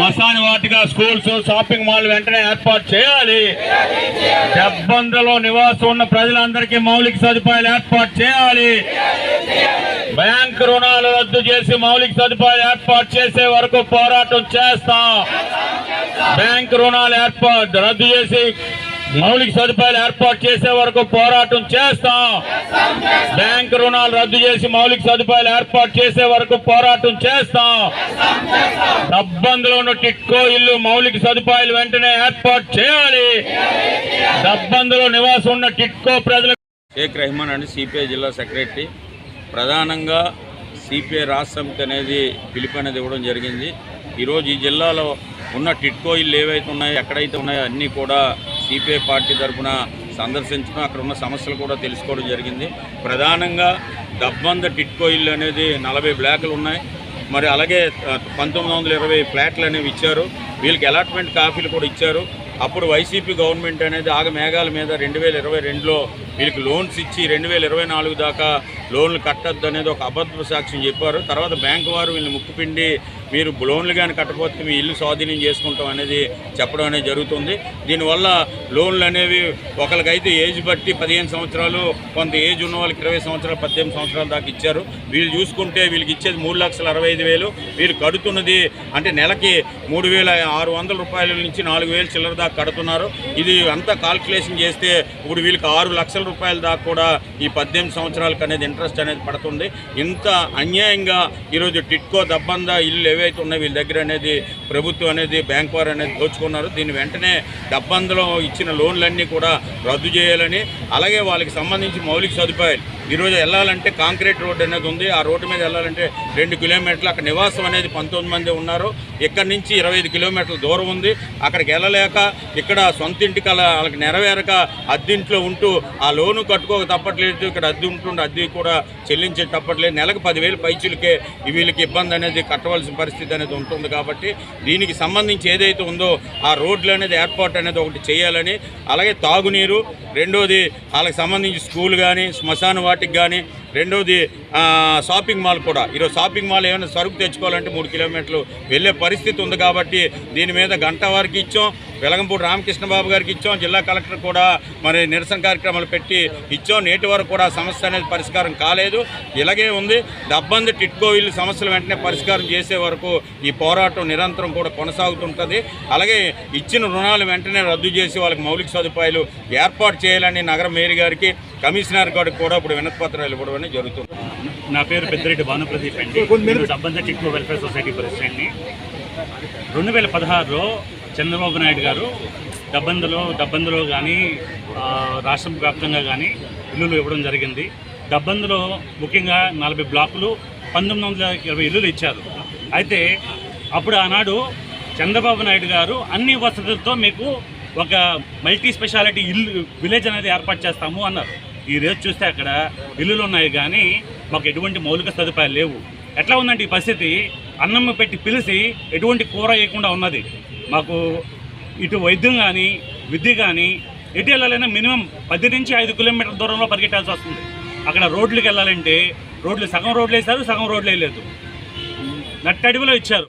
మసాని వాటిగా schools shopping mall వెంటనే ఏర్పాటు చేయాలి. దెబ్బందలో నివాసం ఉన్న ప్రజలందరికీ మౌలిక సదుపాయాలు ఏర్పాటు చేయాలి. బ్యాంక్ రుణాలు రద్దు చేసి మౌలిక సదుపాయాలు ఏర్పాటు చేసే వరకు పోరాటం చేస్తాం. బ్యాంక్ రుణాలు ఏర్పాటు రద్దు చేసి మౌలిక సదుపాయాలు ఏర్పాటు చేసే వరకు పోరాటం చేస్తాం. బ్యాంక్ రుణాలు రద్దు చేసి మౌలిక సదుపాయాలు ఏర్పాటు చేసే వరకు పోరాటం చేస్తాం. డబ్బందులో ఉన్న టిక్కో ఇల్లు మౌలిక సదుపాయాలు వెంటనే ఏర్పాటు చేయాలి. డబ్బందులో నివాసం ఉన్న టిట్కో ప్రజలకు షేక్ రెహమాన్ అండి సిపిఐ జిల్లా సెక్రటరీ. ప్రధానంగా సిపిఐ రాష్ట్ర సమితి అనేది పిలుపు అనేది ఇవ్వడం జరిగింది. ఈరోజు ఈ జిల్లాలో ఉన్న టిట్కో ఇల్లు ఏవైతే ఉన్నాయో ఎక్కడైతే ఉన్నాయో అన్నీ కూడా సిపిఐ పార్టీ తరఫున సందర్శించడం అక్కడ ఉన్న సమస్యలు కూడా తెలుసుకోవడం జరిగింది. ప్రధానంగా డబ్బంద టిట్కో ఇల్లు అనేది నలభై బ్లాకులు ఉన్నాయి. మరి అలాగే పంతొమ్మిది వందల ఇరవై ఫ్లాట్లు అనేవి ఇచ్చారు. వీళ్ళకి అలాట్మెంట్ కాపీలు కూడా ఇచ్చారు. అప్పుడు వైసీపీ గవర్నమెంట్ అనేది ఆగ మేఘాల మీద రెండు వేల ఇరవై రెండులో వీళ్ళకి లోన్స్ ఇచ్చి రెండు వేల ఇరవై నాలుగు దాకా లోన్లు కట్టద్దు అనేది ఒక అబద్ధ సాక్ష్యం చెప్పారు. తర్వాత బ్యాంకు వారు వీళ్ళని ముక్కుపిండి మీరు లోన్లు కానీ కట్టకపోతే మీ ఇల్లు స్వాధీనం చేసుకుంటాం అనేది చెప్పడం అనేది జరుగుతుంది. దీనివల్ల లోన్లు అనేవి ఒకరికైతే ఏజ్ బట్టి పదిహేను సంవత్సరాలు కొంత ఏజ్ ఉన్న వాళ్ళకి ఇరవై సంవత్సరాలు పద్దెనిమిది సంవత్సరాల దాకా ఇచ్చారు. వీళ్ళు చూసుకుంటే వీళ్ళకి ఇచ్చేది మూడు లక్షల అరవై ఐదు వేలు. వీళ్ళు కడుతున్నది అంటే నెలకి మూడు వేల ఆరు వందల రూపాయల నుంచి నాలుగు వేలు చిల్లర దాకా కడుతున్నారు. ఇది అంతా కాల్కులేషన్ చేస్తే ఇప్పుడు వీళ్ళకి ఆరు లక్షల రూపాయల దాకా కూడా ఈ పద్దెనిమిది సంవత్సరాలకు అనేది ఇంట్రెస్ట్ అనేది పడుతుంది. ఇంత అన్యాయంగా ఈరోజు టిట్కో దబ్బంద ఇల్లు ఏవైతే ఉన్నాయి వీళ్ళ దగ్గర అనేది ప్రభుత్వం అనేది బ్యాంక్ వారు అనేది దోచుకున్నారు. దీని వెంటనే డబ్బందులో ఇచ్చిన లోన్లన్నీ కూడా రద్దు చేయాలని అలాగే వాళ్ళకి సంబంధించి మౌలిక సదుపాయాలు ఈరోజు వెళ్ళాలంటే కాంక్రీట్ రోడ్ అనేది ఉంది. ఆ రోడ్డు మీద వెళ్ళాలంటే రెండు కిలోమీటర్లు. అక్కడ నివాసం అనేది పంతొమ్మిది మంది ఉన్నారు. ఇక్కడ నుంచి ఇరవై ఐదు కిలోమీటర్ల దూరం ఉంది. అక్కడికి వెళ్ళలేక ఇక్కడ సొంత ఇంటికి అలా వాళ్ళకి నెరవేరక అద్దెంట్లో ఉంటూ ఆ లోను కట్టుకోక తప్పట్లేదు. ఇక్కడ అద్దె ఉంటుండే అద్దె కూడా చెల్లించే తప్పట్లేదు. నెలకు పదివేలు పైచులకే వీళ్ళకి ఇబ్బంది అనేది కట్టవలసిన పరిస్థితి అనేది ఉంటుంది కాబట్టి దీనికి సంబంధించి ఏదైతే ఉందో ఆ రోడ్లు అనేది ఏర్పాటు అనేది ఒకటి చేయాలని అలాగే తాగునీరు. రెండోది వాళ్ళకి సంబంధించి స్కూల్ కానీ శ్మశాన వాటికి కానీ రెండవది షాపింగ్ మాల్ కూడా. ఈరోజు షాపింగ్ మాల్ ఏమైనా సరుకు తెచ్చుకోవాలంటే మూడు కిలోమీటర్లు వెళ్ళే పరిస్థితి ఉంది కాబట్టి దీని మీద గంట వారికి ఇచ్చాం వెలగంపూడి రామకృష్ణ బాబు గారికి ఇచ్చాం జిల్లా కలెక్టర్ కూడా మరి నిరసన కార్యక్రమాలు పెట్టి ఇచ్చాం. నేటి వరకు కూడా సమస్య అనేది పరిష్కారం కాలేదు. ఇలాగే ఉంది. డబ్బంది టిట్కో ఇల్లు సమస్యలు వెంటనే పరిష్కారం చేసే వరకు ఈ పోరాటం నిరంతరం కూడా కొనసాగుతుంటుంది. అలాగే ఇచ్చిన రుణాలు వెంటనే రద్దు చేసి వాళ్ళకి మౌలిక సదుపాయాలు ఏర్పాటు చేయాలని నగర మేయర్ గారికి కమిషనర్ గారికి కూడా ఇప్పుడు వినతిపత్రాలు ఇప్పుడు అనేది జరుగుతుంది. నా పేరు పెద్దిరెడ్డి భానుప్రదీప్ అండి. నేను డబ్బంద టిక్లో వెల్ఫేర్ సొసైటీ ప్రెసిడెంట్ని. రెండు వేల పదహారులో చంద్రబాబు నాయుడు గారు డబ్బందలో డబ్బందులో కానీ ఆ, రాష్ట్ర వ్యాప్తంగా కానీ ఇల్లులు ఇవ్వడం జరిగింది. డబ్బందులో ముఖ్యంగా నలభై బ్లాకులు పంతొమ్మిది వందల ఇరవై ఇల్లులు ఇచ్చారు. అయితే అప్పుడు ఆనాడు చంద్రబాబు నాయుడు గారు అన్ని వసతులతో మీకు ఒక మల్టీ స్పెషాలిటీ ఇల్లు విలేజ్ అనేది ఏర్పాటు చేస్తాము అన్నారు. ఈ చూస్తే అక్కడ ఇల్లులు ఉన్నాయి కానీ మాకు ఎటువంటి మౌలిక సదుపాయాలు లేవు. ఎట్లా ఉందంటే ఈ పరిస్థితి? అన్నం పెట్టి పిలిచి ఎటువంటి కూర వేయకుండా ఉన్నది. మాకు ఇటు వైద్యం కానీ విద్య కానీ ఎటు వెళ్ళాలన్నా మినిమం పది నుంచి ఐదు కిలోమీటర్ల దూరంలో పరిగెట్టాల్సి వస్తుంది. అక్కడ రోడ్లకు వెళ్ళాలంటే రోడ్లు సగం రోడ్లు వేశారు సగం రోడ్లు వేయలేదు. నట్టడివిలో ఇచ్చారు.